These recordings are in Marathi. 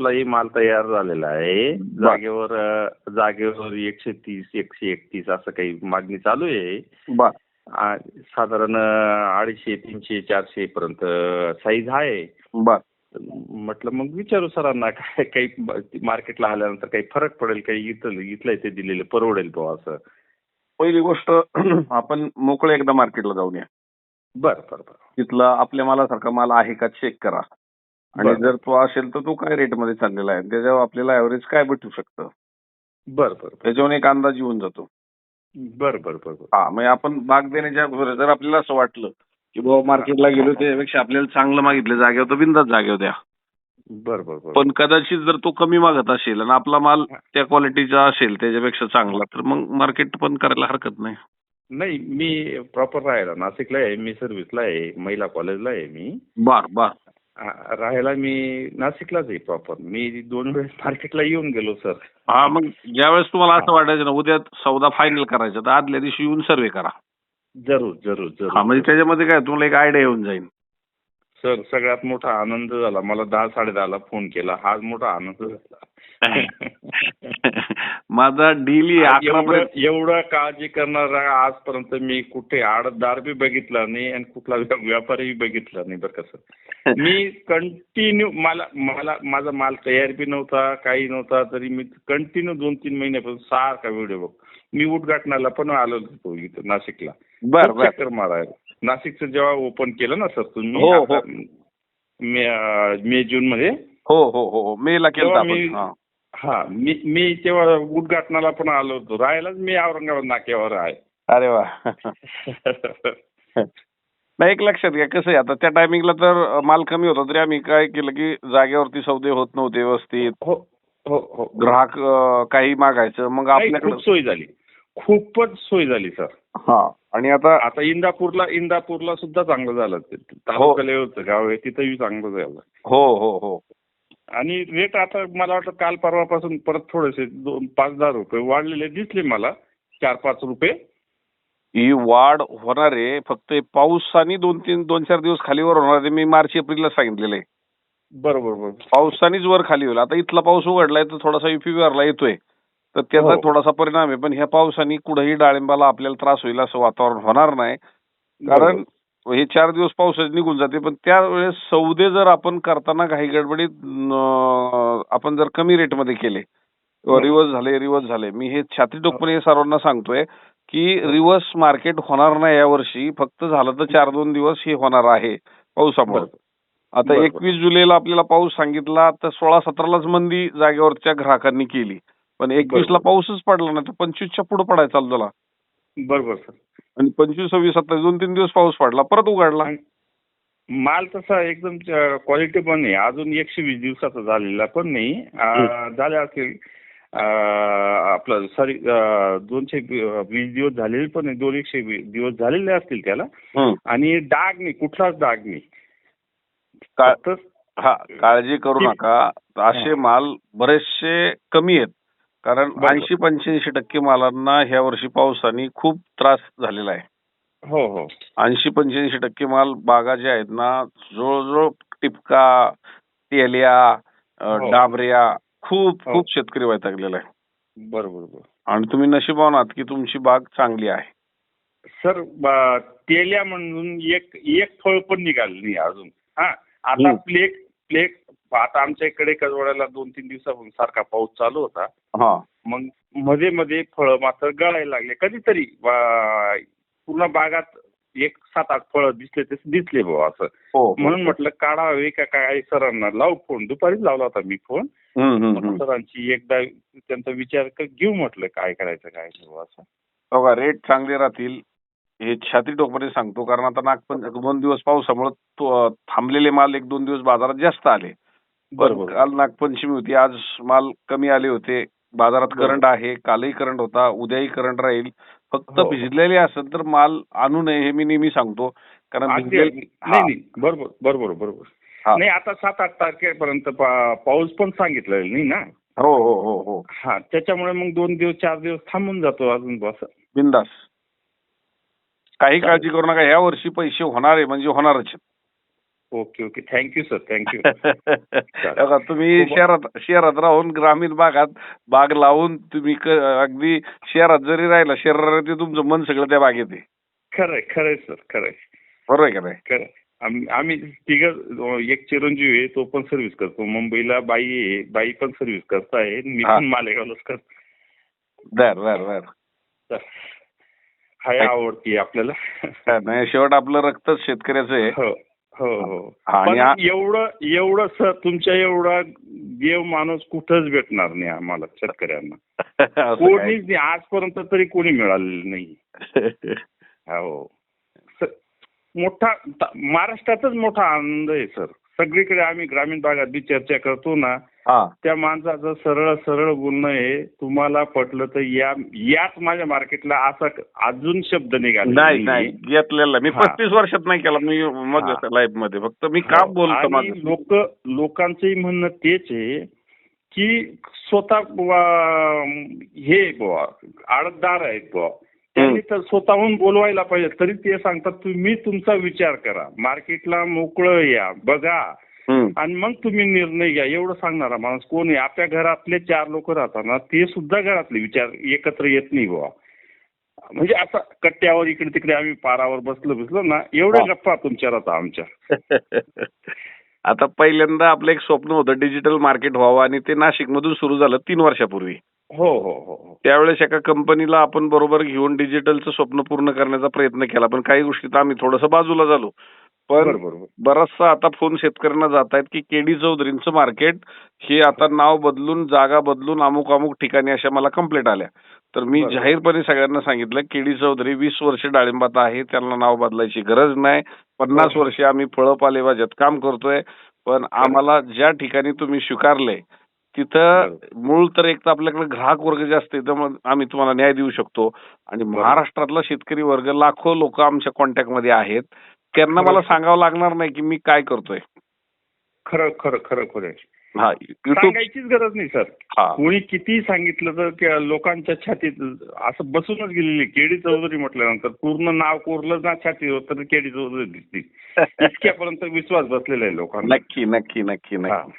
आपलाही माल तयार झालेला आहे. जागेवर जागेवर एकशे तीस एकशे एकतीस असं काही मागणी चालू आहे. साधारण अडीचशे तीनशे चारशे पर्यंत साईज आहे. बर. म्हटलं मग विचारू सरांना काय काही मार्केटला आल्यानंतर काही फरक पडेल काही इथं इथलं ते दिलेलं परवडेल तो असं. पहिली गोष्ट आपण मोकळे एकदा मार्केटला जाऊन या. बरं बरं बरं. तिथला आपल्या मालासारखा माल आहे का चेक करा. आणि. जर तो असेल तर तो काय रेटमध्ये चाललेला आहे? त्याच्यावर आपल्याला ऍव्हरेज काय भेटू शकतं? बरं बरं त्याच्यावर एक अंदाज येऊन जातो. बरं बरं बरं हा म्हणजे आपण भाग देण्याच्या अगोदर जर आपल्याला असं वाटलं की बाबा मार्केटला गेलो त्यापेक्षा आपल्याला चांगलं मागितलं जागेवर तर बिंदाच जागेवर द्या. बरं बरं बरं. पण कदाचित जर तो कमी मागत असेल आणि आपला माल त्या क्वालिटीचा असेल त्याच्यापेक्षा चांगला तर मग मार्केट पण करायला हरकत नाही. नाही मी प्रॉपर राहायला नाशिकला आहे मी सर्व्हिसला आहे महिला कॉलेजला आहे मी. बर बर. राहायला मी नाशिकलाच आहे प्रॉपर मी दोन वेळेस मार्केटला येऊन गेलो सर हा मग ज्यावेळेस तुम्हाला असं वाटायचं ना उद्या सौदा फायनल करायचा तर आदल्या दिवशी येऊन सर्वे करा. जरूर जरूर हा जरूर म्हणजे त्याच्यामध्ये काय तुम्हाला एक आयडिया येऊन जाईल. सर सगळ्यात मोठा आनंद झाला. मला दहा साडे दहाला फोन केला. हाच मोठा आनंद झाला. माझा डेली अकरा एवढं एवढं काळजी करणारा आजपर्यंत मी कुठे आडतदार बी बघितला नाही आणि कुठला व्या- व्यापारी बघितला नाही बरं का सर मी कंटिन्यू मला मला माझा माल तयार बी नव्हता काही नव्हता तरी मी कंटिन्यू दोन तीन महिन्यापासून सारखा व्हिडिओ बघ मी उद्घाटनाला पण आलो होतो इथं नाशिकला. बर चक्कर मारायला. नाशिकचं जेव्हा ओपन केलं ना सर तुम्ही हो, हो. आता मे जून मध्ये. हो हो हो हो. मेला केलं तेव्हा आपण. मी- हा. हा मी मी तेव्हा उद्घाटनाला पण आलो होतो. राहायलाच मी औरंगाबाद नाक्यावर आहे. अरे वा. नाही एक लक्षात घ्या कसं आहे आता त्या टायमिंगला तर माल कमी होता तरी आम्ही काय केलं की जागेवरती सौदे होत नव्हते व्यवस्थित. हो हो हो. ग्राहक अं, काही मागायचं मग नाही, आपल्याकडे खूप सोय झाली. खूपच सोय झाली सर. हा आणि आता आता इंदापूरला इंदापूरला सुद्धा चांगलं झालं. ते तालुका लेवलचं गाव आहे तिथंही चांगलं झालं. हो हो हो. आणि रेट आता मला वाटतं काल परवापासून परत थोडेसे दोन पाच दहा रुपये वाढलेले दिसले मला. चार पाच रुपये. ही वाढ होणार आहे. फक्त हे पावसाने दोन तीन दोन चार दिवस खालीवर होणार आहे. मी मार्च एप्रिलला सांगितलेलं आहे. बरोबर बरोबर. पावसानेच वर खाली होईल. आता इथला पाऊस उघडलाय तर थोडासा युपीवरला येतोय. तर त्याचा हो. थोडासा परिणाम आहे. पण ह्या पावसाने कुठेही डाळिंबाला आपल्याला त्रास होईल असं वातावरण होणार नाही. कारण हे चार दिवस पावसाचे निघून जाते. पण त्यावेळेस सौदे जर आपण करताना काही गडबडीत आपण जर कमी रेटमध्ये केले. हो. रिवर्स झाले रिवर्स झाले. मी हे छाती टोकपणे सर्वांना सांगतोय. की रिवर्स मार्केट होणार नाही यावर्षी. फक्त झालं तर चार दोन दिवस हे होणार आहे पावसामुळे. बरोबर. आता. एकवीस जुलैला आपल्याला पाऊस सांगितला तर सोळा सतरालाच मंदी जागेवरच्या ग्राहकांनी केली. पण एकवीसला. पाऊसच पडला नाही तर पंचवीसच्या पुढे पडायला चालू झाला बरोबर सर. आणि पंचवीस सव्वीस सत्तावीस दोन तीन दिवस पाऊस पडला परत उघडला. माल तसा एकदम क्वालिटी पण नाही. अजून एकशे वीस दिवसाचा झालेला पण नाही. अं, झाल्या असेल आपलं सॉरी दोनशे वीस दिवस झालेले पण दोन एकशे वीस दिवस झालेले असतील त्याला. आणि डाग नाही कुठलाच डाग नाही का- हा काळजी करू. नका असे माल बरेचसे कमी आहेत कारण. ऐंशी पंच्याऐंशी टक्के मालांना ह्या वर्षी पावसाने खूप त्रास झालेला आहे हो हो ऐंशी पंच्याऐंशी टक्के माल बागा ज्या आहेत ना जवळजवळ टिपका तेल्या हो. डांबऱ्या खूप हो. खूप शेतकरी वैतागलेला आहे. बरोबर बरोबर. आणि तुम्ही नशिबान आहात की तुमची बाग चांगली आहे. सर तेल्या म्हणून एक एक फळ पण निघालं नाही अजून. हा आता. प्लेट प्लेट आता आमच्या इकडे कजवाड्याला दोन तीन दिवसापासून सारखा पाऊस चालू होता. हा. मग मध्ये मध्ये फळं मात्र गळायला लागले. कधीतरी पूर्ण बागात एक सात आठ फळं दिसले ते दिसले बाबा असं. हो हो. म्हणून म्हटलं काढावे का काय सरांना लावू फोन. दुपारीच लावला होता मी फोन. सरांची एकदा त्यांचा विचार कर- घेऊ म्हटलं काय करायचं काय असं. बघा रेट चांगले राहतील. हे छाती टोकमध्ये सांगतो कारण आता नागपंच दोन दिवस पावसामुळे थांबलेले माल एक दोन दिवस बाजारात जास्त आले. बरोबर. काल नागपंचमी होती आज माल कमी आले होते. बाजारात. करंट आहे कालही करंट होता उद्याही करंट राहील. फक्त हो. भिजलेले असेल तर माल आणू नये हे मी नेहमी सांगतो. कारण अगदी भिजलेले अगदी. नाही नाही. बरोबर बरोबर बरोबर. नाही आता सात आठ तारखेपर्यंत पा- पाऊस पण सांगितलेला नाही ना? हो हो हो हो. हा त्याच्यामुळे मग दोन दिवस चार दिवस थांबून जातो अजून बस. बिंदास. काही काळजी करू नका. या वर्षी पैसे होणार आहे म्हणजे होणारच. आहेत. Okay okay thank you sir thank you तुम्ही शहरात शहरात राहून ग्रामीण भागात बाग लावून तुम्ही अगदी शहरात जरी राहिला शहरात तुमचं मन सगळं त्या बागेत आहे. खरंय खरंय सर खरंय. बरोबर आहे का नाही? खरं आम्ही तिघ एक चिरंजीव आहे तो पण सर्व्हिस करतो. मुंबईला बाई आहे बाई पण सर्व्हिस करत आहे. मी हा. पण मालेगावलाच करतो. बर बर बर. हाय आवडती आपल्याला. नाही शेवट आपलं रक्तच शेतकऱ्याचं आहे. हो हो. एवढं एवढं तुमच्या एवढा देव माणूस कुठंच भेटणार नाही आम्हाला शेतकऱ्यांना? कोणीच नाही आजपर्यंत तरी कोणी मिळालेलं नाही. हो. मोठा महाराष्ट्रातच मोठा आनंद आहे सर. सगळीकडे आम्ही ग्रामीण भागात बी चर्चा करतो ना हा. त्या माणसाचं सरळ सरळ बोलणं आहे तुम्हाला पटलं तर या याच माझ्या मार्केटला असा क- अजून शब्द निघाला नाही नाही घेतलेला मी हा. पस्तीस वर्षात नाही केला मी मग हा. लाईफमध्ये. फक्त मी काम बोलतो आणि माझं. लोक लोकांचंही म्हणणं तेच आहे की स्वतः बुवा हे बुवा आडतदार आहेत बुवा. त्यांनी तर स्वतःहून बोलवायला पाहिजे. तरी ते सांगतात तुम्ही तुमचा विचार करा. मार्केटला मोकळं या बघा. आणि मग तुम्ही निर्णय घ्या. एवढं सांगणारा माणूस कोण आहे? आपल्या घरातले चार लोक राहतात ना ते सुद्धा घरातले विचार एकत्र येत नाही बुवा. म्हणजे असं कट्ट्यावर इकडे तिकडे आम्ही पारावर बसलो बसलो ना एवढ्या. गप्पा तुमच्या राहतात आमच्या. आता पहिल्यांदा आपलं एक स्वप्न होतं डिजिटल मार्केट व्हावं आणि ते नाशिक मधून सुरू झालं तीन वर्षापूर्वी. हो हो हो हो. त्यावेळेस एका कंपनीला आपण बरोबर घेऊन डिजिटलचं स्वप्न पूर्ण करण्याचा प्रयत्न केला. पण काही गोष्टीत आम्ही थोडंसं बाजूला झालो. पण. बराचसा आता फोन शेतकऱ्यांना जात आहेत की केडी चौधरींचं मार्केट हे आता नाव बदलून जागा बदलून अमुक अमुक ठिकाणी अशा मला कंप्लेंट आल्या. तर मी. जाहीरपणे सगळ्यांना सांगितलं केडी चौधरी वीस वर्ष डाळिंबात आहे त्यांना नाव बदलायची गरज नाही. पन्नास. वर्षे आम्ही फळं पालेभाज्यात काम करतोय. पण आम्हाला ज्या ठिकाणी तुम्ही स्वीकारलंय तिथं मूळ तर एक तर आपल्याकडे ग्राहक वर्ग जास्त आहे त्यामुळे आम्ही तुम्हाला न्याय देऊ शकतो. आणि महाराष्ट्रातला शेतकरी वर्ग लाखो लोक आमच्या कॉन्टॅक्टमध्ये आहेत. त्यांना मला. सांगावं लागणार नाही की मी काय करतोय. खरं खरं खरं खरं. हा सांगायचीच गरज नाही सर. हा. कोणी किती सांगितलं तर लोकांच्या छातीत असं बसूनच गेलेली केडी चौधरी म्हटल्यानंतर पूर्ण नाव कोरलं ना छातीवर तर केडी चौधरी दिसते. इतक्यापर्यंत विश्वास बसलेला आहे लोकांना. नक्की नक्की नक्की. नक्की.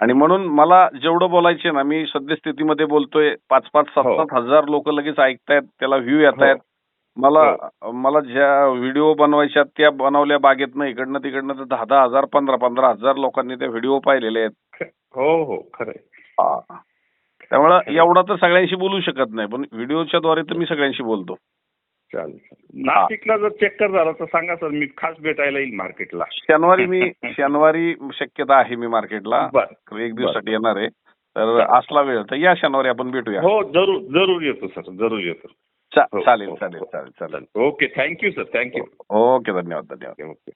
आणि म्हणून मला जेवढं बोलायचे ना मी सद्यस्थितीमध्ये बोलतोय पाच पाच सात हो. सात हजार लोक लगेच ऐकतायत त्याला व्ह्यू येत आहेत मला मला ज्या व्हिडिओ बनवायच्या त्या बनवल्या बागेतनं इकडनं तिकडनं तर दहा दहा हजार पंधरा पंधरा हजार लोकांनी त्या व्हिडिओ पाहिलेले आहेत. हो हो खरं. त्यामुळं एवढा तर सगळ्यांशी बोलू शकत नाही पण व्हिडिओच्या द्वारे तर मी सगळ्यांशी बोलतो. चालेल. नाशिकला जर चक्कर झाला तर सांगा सर मी खास भेटायला येईल मार्केटला शनिवारी मी शनिवारी शक्यता आहे मी मार्केटला एक दिवसासाठी येणार आहे. तर असला वेळ तर या शनिवारी आपण भेटूया. हो जरूर जरूर येतो सर जरूर येतो. हो, चालेल हो, चालेल हो. चालेल चालेल. Okay thank you sir thank you. Okay धन्यवाद धन्यवाद. ओके.